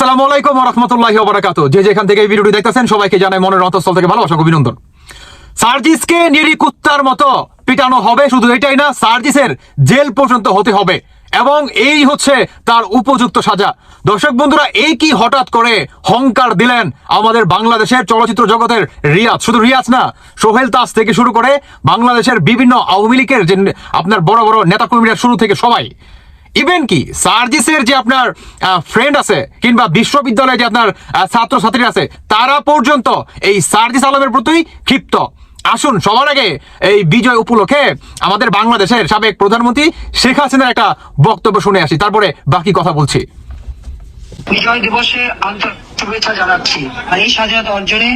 আসসালামু আলাইকুম রহমতুল্লাহি ওবারাকাত যে যেখান থেকে এই ভিডিওটি দেখতেছেন, সবাইকে জানাই মনের অন্তঃস্থল থেকে ভালোবাসা ও অভিনন্দন। সার্জিসকে নিরি কুত্তার মতো পিটানো হবে, শুধু এটাই না, সার্জিসের জেল পর্যন্ত হতে হবে। এবং এই হচ্ছে তার উপযুক্ত সাজা। দর্শক বন্ধুরা এই কি হঠাৎ করে হংকার দিলেন আমাদের বাংলাদেশের চলচ্চিত্র জগতের রিয়াজ। শুধু রিয়াজ না, সোহেল তাস থেকে শুরু করে বাংলাদেশের বিভিন্ন আওয়ামী লীগের যে আপনার বড় বড় নেতাকর্মীরা, শুরু থেকে সবাই ইভেন কি, সার্জিসের যে আপনার ফ্রেন্ড আছে, কিংবা বিশ্ববিদ্যালয়ে যে আপনার ছাত্র ছাত্রীরা আছে, তারা পর্যন্ত এই সার্জিস আলমের প্রতি ক্ষিপ্ত। আসুন, সবার আগে এই বিজয় উপলক্ষে আমাদের বাংলাদেশের সাবেক প্রধানমন্ত্রী শেখ হাসিনার একটা বক্তব্য শুনে আসি, তারপরে বাকি কথা বলছি। বিজয় দিবসে আন্তরিক শুভেচ্ছা জানাচ্ছি। এই স্বাধীনতা অর্জনে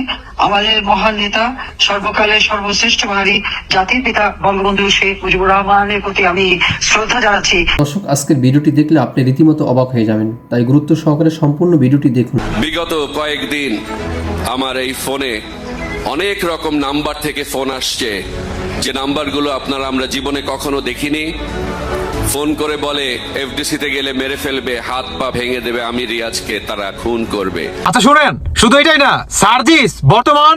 আমাদের মহান নেতা সর্বকালের সর্বশ্রেষ্ঠ বাঙালি জাতির পিতা বঙ্গবন্ধু শেখ মুজিবুর রহমানের প্রতি আমি শ্রদ্ধা জানাচ্ছি। দর্শক আজকের ভিডিওটি দেখলে আপনি রীতিমতো অবাক হয়ে যাবেন। তাই গুরুত্ব সহকারে সম্পূর্ণ ভিডিওটি দেখুন। বিগত কয়েকদিন আমার এই ফোনে অনেক রকম নাম্বার থেকে ফোন আসছে। যে নাম্বারগুলো আপনারা আমরা জীবনে কখনো দেখিনি ফোন করে বলে, এফডিসিতে গেলে মেরে ফেলবে, হাত পা ভেঙে দেবে, আমি রিয়াজকে তারা খুন করবে। আচ্ছা শুনেন, শুধু এটাই না, সার্জিস, বর্তমান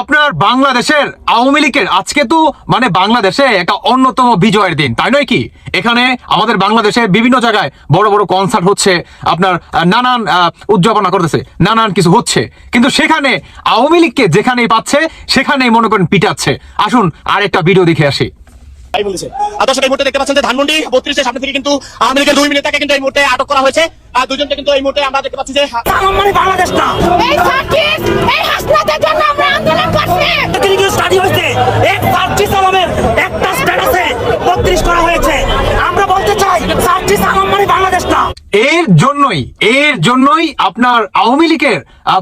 আপনার বাংলাদেশের আওয়ামী লীগের, আজকে তো মানে বাংলাদেশে একটা অন্যতম বিজয়ের দিন, তাই নয় কি? এখানে আমাদের বাংলাদেশে বিভিন্ন জায়গায় বড় বড় কনসার্ট হচ্ছে, আপনার নানান উদযাপনা করতেছে, নানান কিছু হচ্ছে। কিন্তু সেখানে আওয়ামী লীগকে যেখানেই পাচ্ছে, সেখানেই মনে করেন পিটাচ্ছে। আসুন আর একটা ভিডিও দেখে আসি। তাই বলেছে। আর দর্শক এই মুহূর্তে দেখতে পাচ্ছেন যে ধানমন্ডি বত্রিশের সামনে থেকে কিন্তু আওয়ামী লীগের দুই মিনিটটাকে কিন্তু এই মুহূর্তে আটক করা হয়েছে। আর দুজনকে কিন্তু এই মুহূর্তে আমরা দেখতে পাচ্ছি যে বাংলাদেশ না। জন্যই, এর জন্যই আপনার আওয়ামী লীগের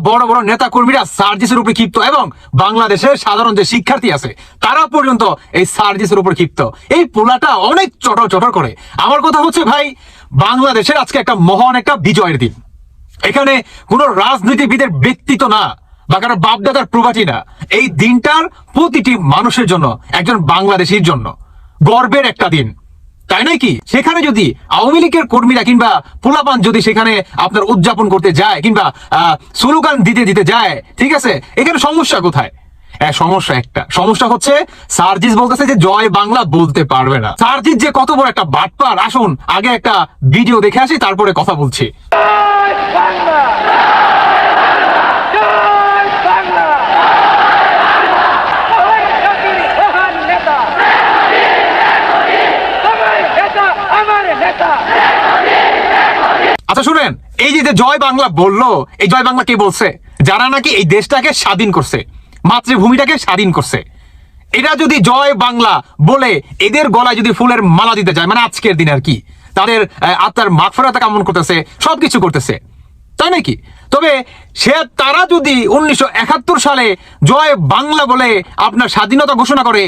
বড় বড় নেতা কর্মীরা সার্জিসের উপরে ক্ষিপ্ত এবং বাংলাদেশের সাধারণ যে শিক্ষার্থী আছে, তারা পর্যন্ত এই সার্জিসের উপর ক্ষিপ্ত। এই পোলাটা অনেক চটর চটর করে। আমার কথা হচ্ছে ভাই, বাংলাদেশের আজকে একটা মহান একটা বিজয়ের দিন। এখানে কোন রাজনীতিবিদের ব্যক্তিত্ব না, বা কারও বাপদাদার প্রভাতি না। এই দিনটার প্রতিটি মানুষের জন্য, একজন বাংলাদেশীর জন্য, গর্বের একটা দিন। তাই নয় কি? সেখানে যদি আওয়ামী লীগের কর্মীরা কিংবা পোলাপান যদি সেখানে আপনার উদযাপন করতে যায় কিংবা স্লোগান দিতে দিতে যায়, ঠিক আছে? এখানে সমস্যা কোথায়? সমস্যা একটা। সমস্যা হচ্ছে, সার্জিস বলতেছে যে জয় বাংলা বলতে পারবে না। সার্জিস যে কত বড় একটা বাটপার। আসুন, আগে একটা ভিডিও দেখে আসি, তারপরে কথা বলছি। আচ্ছা শুনেন? এই যে জয় বাংলা বলল, এই জয় বাংলা কে বলছে? যারা নাকি এই দেশটাকে স্বাধীন করছে, মাতৃভূমিটাকে স্বাধীন করছে। এরা যদি জয় বাংলা বলে এদের গলায় যদি ফুলের মালা দিতে যায় মানে আজকের দিন আর কি, তাদের আত্মার মাগফেরাতে কামন করতেছে, সবকিছু করতেছে, তাই নাকি? তবে সে, তারা যদি উনিশশো একাত্তর সালে জয় বাংলা বলে আপনার স্বাধীনতা ঘোষণা করে,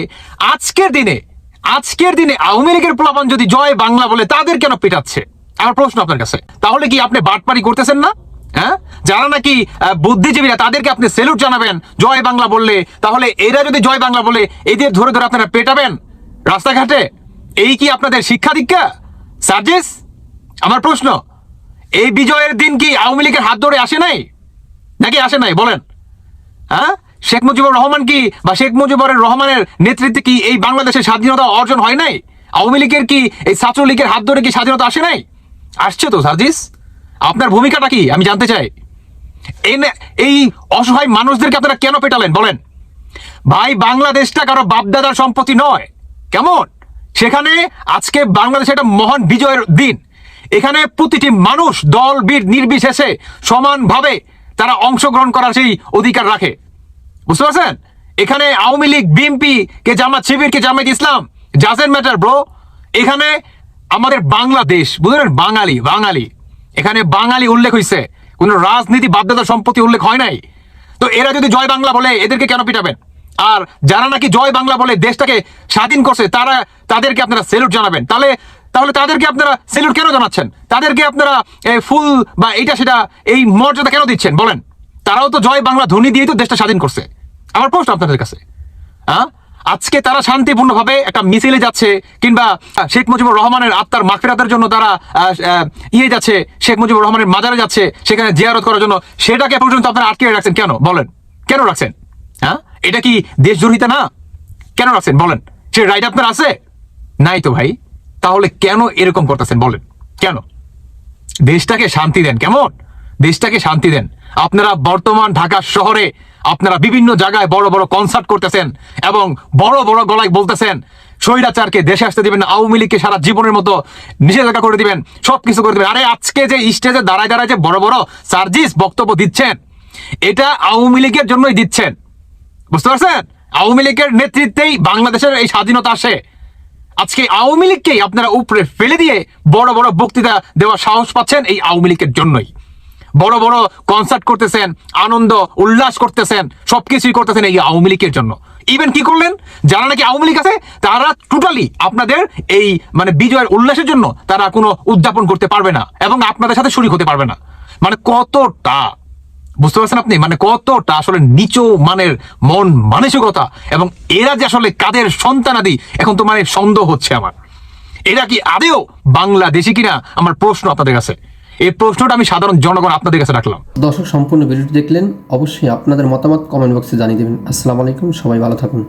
আজকের দিনে আজকের দিনে আওয়ামী লীগের প্লাবন যদি জয় বাংলা বলে, তাদের কেন পেটাচ্ছে? আমার প্রশ্ন আপনার কাছে। তাহলে কি আপনি বাটপারি করতেছেন না? হ্যাঁ? যারা নাকি বুদ্ধিজীবীরা তাদেরকে আপনি সেলুট জানাবেন, জয় বাংলা বললে, তাহলে এরা যদি জয় বাংলা বলে, এদের ধরে ধরে আপনারা পেটাবেন রাস্তাঘাটে? এই কি আপনাদের শিক্ষা দীক্ষা? সার্জেস, আমার প্রশ্ন, এই বিজয়ের দিন কি আওয়ামী লীগের হাত ধরে আসে নাই? নাকি আসে নাই? বলেন। হ্যাঁ? শেখ মুজিবুর রহমান কি বা শেখ মুজিবুর রহমানের নেতৃত্বে কি এই বাংলাদেশের স্বাধীনতা অর্জন হয় নাই? আওয়ামী লীগের কি এই ছাত্রলীগের হাত ধরে কি স্বাধীনতা আসে নাই? আসছে তো, সার্জিস? আপনার ভূমিকাটা কি? আমি জানতে চাই। এই অসহায় মানুষদেরকে আপনারা কেন পেটালেন, বলেন? ভাই, বাংলাদেশটা কারও বাপদাদার সম্পত্তি নয়। কেমন? সেখানে আজকে বাংলাদেশে একটা মহান বিজয়ের দিন। এখানে প্রতিটি মানুষ দল, বীর, নির্বিশেষে সমানভাবে তারা অংশগ্রহণ করার সেই অধিকার রাখে। বুঝতে পারছেন? এখানে আওয়ামী লীগ, বিএনপি কে জামাত, শিবির কে Jamaat Islam doesn't matter bro এখানে আমাদের বাংলাদেশ, বুঝলেন? বাঙালি বাঙালি। এখানে বাঙালি উল্লেখ হয়েছে কোন রাজনীতি বাধ্যতা সম্পত্তি উল্লেখ হয় নাই। তো এরা যদি জয় বাংলা বলে, এদেরকে কেন পিটাবেন? আর যারা নাকি জয় বাংলা বলে দেশটাকে স্বাধীন করছে, তারা, তাদেরকে আপনারা সেলুট জানাবেন। তাহলে তাহলে তাদেরকে আপনারা সেলুট কেন জানাচ্ছেন? তাদেরকে আপনারা ফুল বা এইটা সেটা, এই মর্যাদা কেন দিচ্ছেন? বলেন। তারাও তো জয় বাংলা ধ্বনি দিয়েই তো দেশটা স্বাধীন করছে। আমার প্রশ্ন আপনাদের কাছে। হ্যাঁ আজকে তারা শান্তিপূর্ণভাবে একটা মিছিলে যাচ্ছে কিংবা শেখ মুজিবুর রহমানের আত্মার মাফিরাতের জন্য তারা ইয়ে যাচ্ছে, শেখ মুজিবুর রহমানের মাজারে যাচ্ছে, সেখানে জিয়ারত করার জন্য। সেটাকে পর্যন্ত আপনারা আটকে রাখছেন কেন? বলেন। কেন রাখছেন? হ্যাঁ? এটা কি দেশদ্রোহিতা না? কেন রাখছেন? বলেন। সে রাইট আপনার আছে? নাই তো ভাই। তাহলে কেন এরকম করতেছেন? বলেন। কেন? দেশটাকে শান্তি দেন কেমন? দেশটাকে শান্তি দেন। আপনারা বর্তমান ঢাকা শহরে আপনারা বিভিন্ন জায়গায় বড় বড় কনসার্ট করতেছেন এবং বড় বড় গলায় বলতেছেন, স্বৈরাচারকে দেশে আসতে দিবেন আওয়ামী লীগকে সারা জীবনের মতো নিষেধাজ্ঞা করে দিবেন, সবকিছু করে দিবেন। আরে আজকে যে স্টেজে দাঁড়ায় দাঁড়ায় যে বড় বড় সার্জিস বক্তব্য দিচ্ছেন, এটা আওয়ামী লীগের জন্যই দিচ্ছেন। বুঝতে পারছেন? আওয়ামী লীগের নেতৃত্বেই বাংলাদেশের এই স্বাধীনতা আসে। আজকে আওয়ামী লীগকেই আপনারা উপরে ফেলে দিয়ে বড় বড় বক্তৃতা দেওয়ার সাহস পাচ্ছেন এই আওয়ামী লীগের জন্যই। বড় বড় কনসার্ট করতেছেন, আনন্দ, উল্লাস করতেছেন, সবকিছুই করতেছেন এই আওয়ামী লীগের জন্য। ইভেন কি করলেন? যারা নাকি আওয়ামী লীগ আছে, তারা টোটালি আপনাদের এই মানে বিজয়ের উল্লাসের জন্য তারা কোনো উদযাপন করতে পারবে না এবং আপনাদের সাথে শরিক হতে পারবে না। মানে কতটা, বুঝতে পারছেন আপনি? মানে কতটা আসলে নিচু মানের মন মানসিকতা এবং এরা যে আসলে কাদের সন্তানাদি, এখন তো মানে সন্দেহ হচ্ছে আমার। এরা কি আদেও বাংলাদেশি কিনা? আমার প্রশ্ন আপনাদের কাছে। এই প্রশ্নটা আমি সাধারণ জনগণ আপনাদের কাছে রাখলাম। দর্শক সম্পূর্ণ ভিডিওটি দেখলেন, অবশ্যই আপনাদের মতামত কমেন্ট বক্সে জানিয়ে দেবেন। আসসালামু আলাইকুম, সবাই ভালো থাকুন।